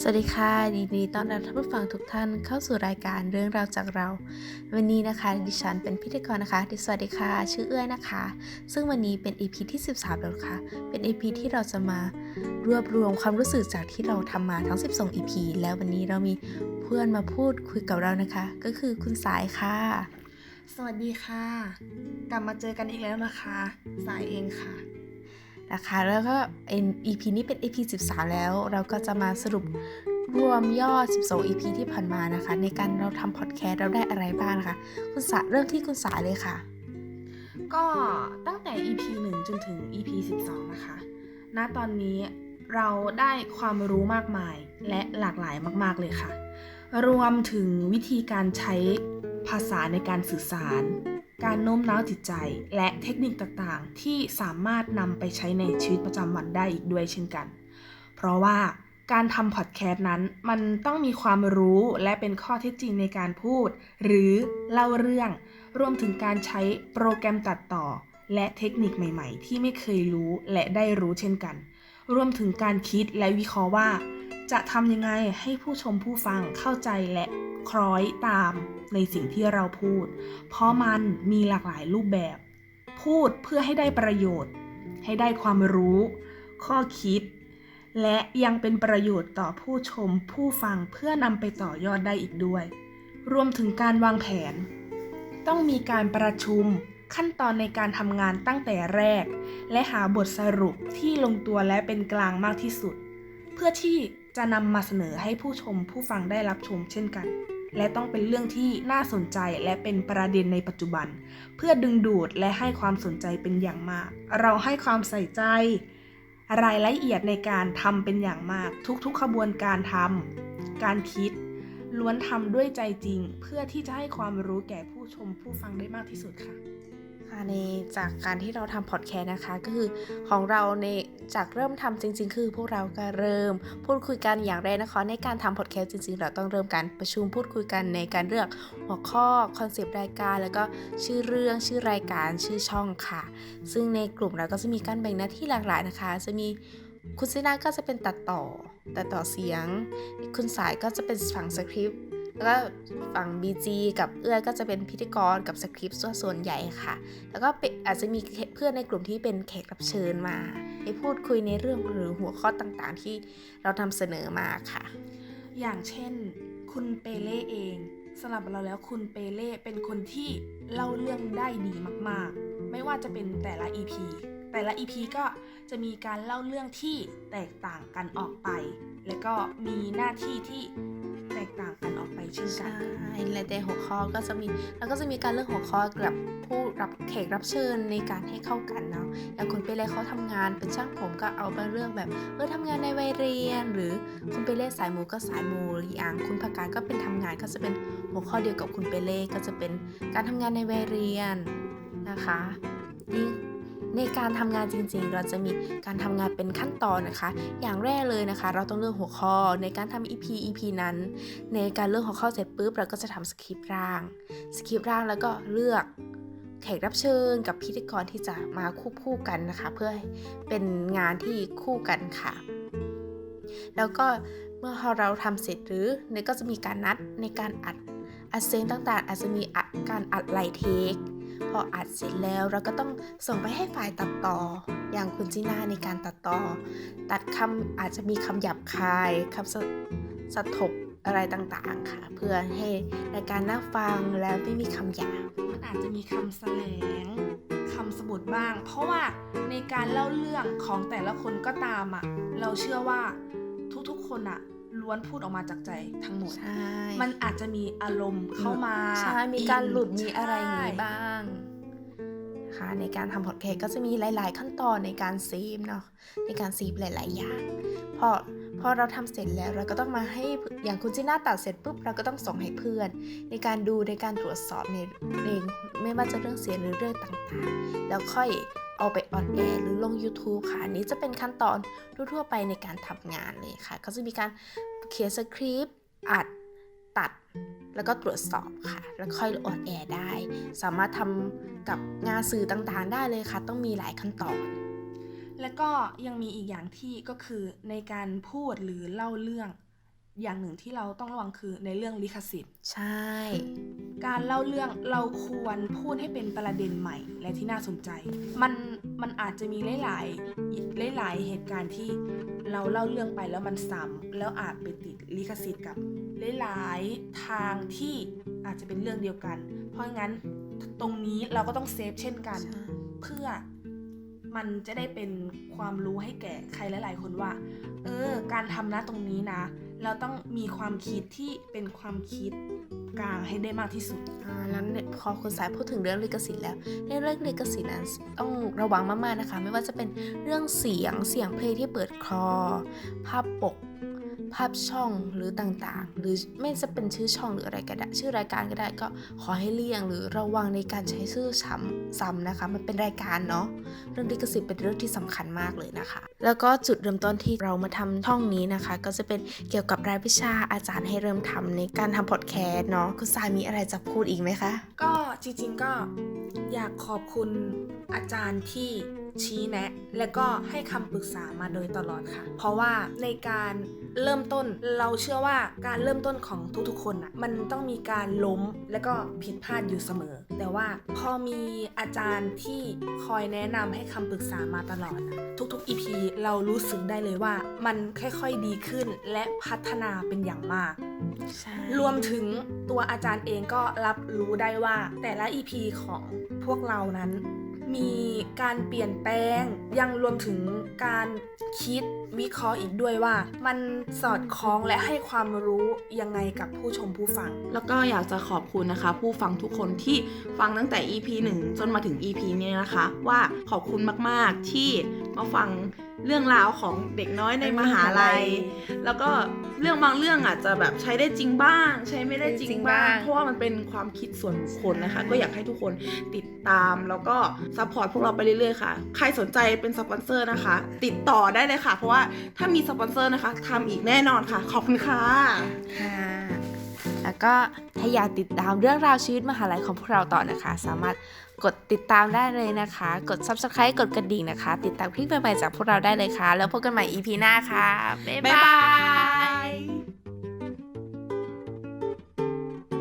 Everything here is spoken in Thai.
สวัสดีค่ะยินดีต้อนรับท่านผู้ฟังทุกท่านเข้าสู่รายการเรื่องราวจากเรา วันนี้นะคะดิฉันเป็นพิธีกรนะคะดิสวัสดีค่ะ ชื่อเอื้อยนะคะ ซึ่งวันนี้เป็น EP ที่ 13 แล้วค่ะ เป็น EP ที่เราจะมารวบรวมความรู้สึกจากที่เราทำมาทั้ง 12 EP แล้ววันนี้เรามีเพื่อนมาพูดคุยกับเรานะคะ ก็คือคุณสายค่ะ สวัสดีค่ะ กลับมาเจอกันอีกแล้วนะคะ สายเองค่ะ นะคะ แล้วก็ EP นี้เป็น EP 13 แล้ว เราก็จะมาสรุปรวมยอด 12 EP ที่ผ่านมานะคะ ในการเราทำพอดแคสต์เราได้อะไรบ้างนะคะคุณสาเริ่มที่คุณสาเลยค่ะ ก็ตั้งแต่ EP 1 จนถึง EP 12 นะคะ ณ ตอนนี้เราได้ความรู้มากมายและหลากหลายมาก ๆ เลยค่ะ รวมถึงวิธีการใช้ภาษาในการสื่อสาร การโน้มน้าวจิตใจ และเทคนิคต่างๆ ที่สามารถนำไปใช้ในชีวิตประจำวันได้อีกด้วยเช่นกัน เพราะว่าการทำพอดแคสต์นั้น มันต้องมีความรู้และเป็นข้อเท็จจริงในการพูด หรือเล่าเรื่อง รวมถึงการใช้โปรแกรมตัดต่อ และเทคนิคใหม่ๆ ที่ไม่เคยรู้และได้รู้เช่นกัน รวมถึงการคิดและวิเคราะห์ว่า จะทำยังไงให้ผู้ชมผู้ฟังเข้าใจและ คล้อยตามในสิ่งที่เราพูด เพราะมันมีหลากหลายรูปแบบ พูดเพื่อให้ได้ประโยชน์ ให้ได้ความรู้ ข้อคิด และยังเป็นประโยชน์ต่อผู้ชมผู้ฟังเพื่อนำไปต่อยอดได้อีกด้วย รวมถึงการวางแผน ต้องมีการประชุมขั้นตอนในการทำงานตั้งแต่แรก และหาบทสรุปที่ลงตัวและเป็นกลางมากที่สุด เพื่อที่จะนำมาเสนอให้ผู้ชมผู้ฟังได้รับชมเช่นกัน และต้องเป็นเรื่องที่น่าสนใจและเป็นประเด็นในปัจจุบัน เพื่อดึงดูดและให้ความสนใจเป็นอย่างมาก เราให้ความใส่ใจ รายละเอียดในการทำเป็นอย่างมาก ทุกๆขบวนการทำการคิด ล้วนทำด้วยใจจริง เพื่อที่จะให้ความรู้แก่ผู้ชมผู้ฟังได้มากที่สุดค่ะค่ะ ในจากการที่เราทำพอดแคสต์นะคะ ก็คือของเราในจากเริ่มทำจริง ๆ คือพวกเราก็เริ่ม พูดคุยกันอย่างแรกนะคะ ในการทำพอดแคสต์จริง ๆ เราต้องเริ่มการประชุมพูดคุยกันในการเลือกหัวข้อคอนเซปต์รายการ แล้วก็ชื่อเรื่องชื่อรายการชื่อช่องค่ะ ซึ่งในกลุ่มเราก็จะมีการแบ่งหน้าที่หลากหลายนะคะ จะมีคุณซินาก็จะเป็นตัดต่อตัดต่อเสียง คุณสายก็จะเป็นฝั่งสคริปต์ แล้วก็ฝั่ง BG กับเอื้อก็จะเป็นพิธีกรกับสคริปต์ส่วนใหญ่ค่ะ แล้วก็อาจจะมีเพื่อนในกลุ่มที่เป็นแขกรับเชิญมาให้พูดคุยในเรื่องหรือหัวข้อต่างๆ ที่เรานำเสนอมาค่ะ อย่างเช่น คุณเปเล่เองสำหรับเราแล้วคุณเปเล่เป็นคนที่เล่าเรื่องได้ดีมากๆ ไม่ว่าจะเป็นแต่ละ EP แต่ละ EP ก็จะมีการเล่าเรื่องที่แตกต่างกันออกไป และก็มีหน้าที่ที่ ต่างกันออกไปเช่นกันใช่และแต่หัวข้อก็จะมีแล้วก็จะมีการเลือกหัวข้อกับผู้รับแขกรับเชิญในการให้เข้ากันเนาะอย่างคุณเปเล่เขาทำงานเป็นช่างผมก็เอาไปเรื่องแบบเออทำงานในวัยเรียน หรือคุณเปเล่สายมูก็สายมูหรืออย่างคุณผักกาดก็เป็นทำงานก็จะเป็นหัวข้อเดียวกับคุณเปเล่ก็จะเป็นการทำงานในวัยเรียนนะคะนี่ ในการทำงานจริงๆ เราจะมีการทำงานเป็นขั้นตอนนะคะ อย่างแรกเลยนะคะ เราต้องเลือกหัวข้อในการทำ EP EP นั้น ในการเลือกหัวข้อเสร็จปุ๊บเราก็จะทำสคริปต์ร่าง สคริปต์ร่างแล้วก็เลือกแขกรับเชิญกับพิธีกรที่จะมาคู่คู่กันนะคะ เพื่อเป็นงานที่คู่กันค่ะ แล้วก็เมื่อเราทำเสร็จหรือในก็จะมีการนัดในการอัดอัดเสียงต่างๆ อาจจะมีอัดการอัดไลท์เทค พออัดเสร็จแล้วเราก็ต้องส่งไปให้ฝ่ายตัดต่อ อย่างคุณจีน่าในการตัดต่อ ตัดคำอาจจะมีคำหยาบคายคำสสะทบอะไรต่างๆค่ะ เพื่อให้รายการน่าฟังแล้วไม่มีคำหยาบมันอาจจะมีคำแสลงคำสมุดบ้าง เพราะว่าในการเล่าเรื่องของแต่ละคนก็ตามอะเราเชื่อว่าทุกๆคนอะ ล้วนพูดออกมาจากใจทั้งหมดใช่มันอาจจะมีอารมณ์เข้ามาใช่มีการหลุดอินมีอะไรอย่างนี้ใช่บ้างค่ะในการทำพอดแคสต์ก็จะมีหลาย ๆ ขั้นตอนในการเซฟเนาะในการเซฟหลาย ๆ อย่างพอพอเราทำเสร็จแล้วเราก็ต้องมาให้อย่างคุณจีน่าตัดเสร็จปุ๊บเราก็ต้องส่งให้เพื่อน ในการดูในการตรวจสอบในในไม่ว่าจะเรื่องเสียงหรือเรื่องต่างๆ แล้วค่อยเอาไปออนแอร์หรือลง YouTube ค่ะอันนี้จะเป็นขั้นตอนทั่วๆไปในการทำงานเลยค่ะ ก็จะมีการ เขียนสคริปต์อัดตัด แล้วก็ตรวจสอบค่ะ แล้วค่อยออนแอร์ได้ สามารถทำกับงานสื่อต่างๆ ได้เลยค่ะ ต้องมีหลายขั้นตอน แล้วก็ยังมีอีกอย่างที่ก็คือในการพูดหรือเล่าเรื่องอย่างหนึ่งที่เราต้องระวังคือในเรื่องลิขสิทธิ์ ใช่ การเล่าเรื่องเราควรพูดให้เป็นประเด็นใหม่และที่น่าสนใจ มัน มันอาจจะมีหลายๆหลายๆเหตุการณ์ที่เราเล่าเรื่องไปแล้วมันซ้ำแล้วอาจไปติดลิขสิทธิ์กับหลายๆทางที่อาจจะเป็นเรื่องเดียวกัน เพราะงั้นตรงนี้เราก็ต้องเซฟเช่นกัน เพื่อมันจะได้เป็นความรู้ให้แก่ใครหลาย ๆ คนว่า เออ การทำนะตรงนี้นะ เราต้องมีความคิดที่เป็นความคิดกลางให้ได้มากที่สุดอ่าแล้วเนี่ยพอคุณสายพูดถึงเรื่องลิขสิทธิ์แล้วในเรื่องลิขสิทธิ์นั้นต้องระวังมากๆนะคะ ไม่ว่าจะเป็นเรื่องเสียงเสียงเพลงที่เปิดคอ ภาพปก ภาพช่องหรือต่างๆ หรือไม่จะเป็นชื่อช่องหรืออะไรก็ได้ชื่อรายการก็ได้ก็ขอให้เลี่ยง หรือระวังในการใช้ชื่อซ้ำซ้ำนะคะ มันเป็นรายการเนาะเรื่องลิขสิทธิ์เป็นเรื่องที่สำคัญมากเลยนะคะ แล้วก็จุดเริ่มต้นที่เรามาทำช่องนี้นะคะ ก็จะเป็นเกี่ยวกับรายวิชาอาจารย์ให้เริ่มทำในการทำพอดแคสต์เนาะคุณสายมีอะไรจะพูดอีกไหมคะ ก็จริงๆก็อยากขอบคุณอาจารย์ที่ ชี้แนะ และก็ให้คำปรึกษามาโดยตลอดค่ะ เพราะว่าในการเริ่มต้นเราเชื่อว่าการเริ่มต้นของทุกๆคนอะมันต้องมีการล้มและก็ผิดพลาดอยู่เสมอ แต่ว่าพอมีอาจารย์ที่คอยแนะนำให้คำปรึกษามาตลอดอะทุกๆ EP เรารู้สึกได้เลยว่ามันค่อยๆดีขึ้นและพัฒนาเป็นอย่างมากใช่รวมถึงตัวอาจารย์เองก็รับรู้ได้ว่าแต่ละ EP ของพวกเรานั้น มีการเปลี่ยนแปลง ยังรวมถึงการคิดวิเคราะห์อีกด้วยว่า มันสอดคล้องและให้ความรู้ยังไงกับผู้ชมผู้ฟัง แล้วก็อยากจะขอบคุณนะคะ ผู้ฟังทุกคนที่ฟังตั้งแต่ EP 1 จนมาถึง EP นี้นะคะ ว่าขอบคุณมาก ๆ ที่ มาฟังเรื่องราวของเด็กน้อยในมหาลัย แล้วก็เรื่องบางเรื่องอาจจะแบบใช้ได้จริงบ้าง ใช้ไม่ได้จริงบ้าง เพราะว่ามันเป็นความคิดส่วนบุคคลนะคะ ก็อยากให้ทุกคนติดตามแล้วก็ซัพพอร์ตพวกเราไปเรื่อยๆค่ะ ใครสนใจเป็นสปอนเซอร์นะคะ ติดต่อได้เลยค่ะ เพราะว่าถ้ามีสปอนเซอร์นะคะทำอีกแน่นอนค่ะ ขอบคุณค่ะค่ะ แล้วก็ถ้าอยากติดตามเรื่องราวชีวิตมหาลัยของพวกเราต่อนะคะ สามารถกดติดตามได้เลยนะคะ กด subscribe กดกระดิ่งนะคะ ติดตามคลิปใหม่ๆจากพวกเราได้เลยค่ะ แล้วพบกันใหม่ EP หน้าค่ะ บ๊ายบาย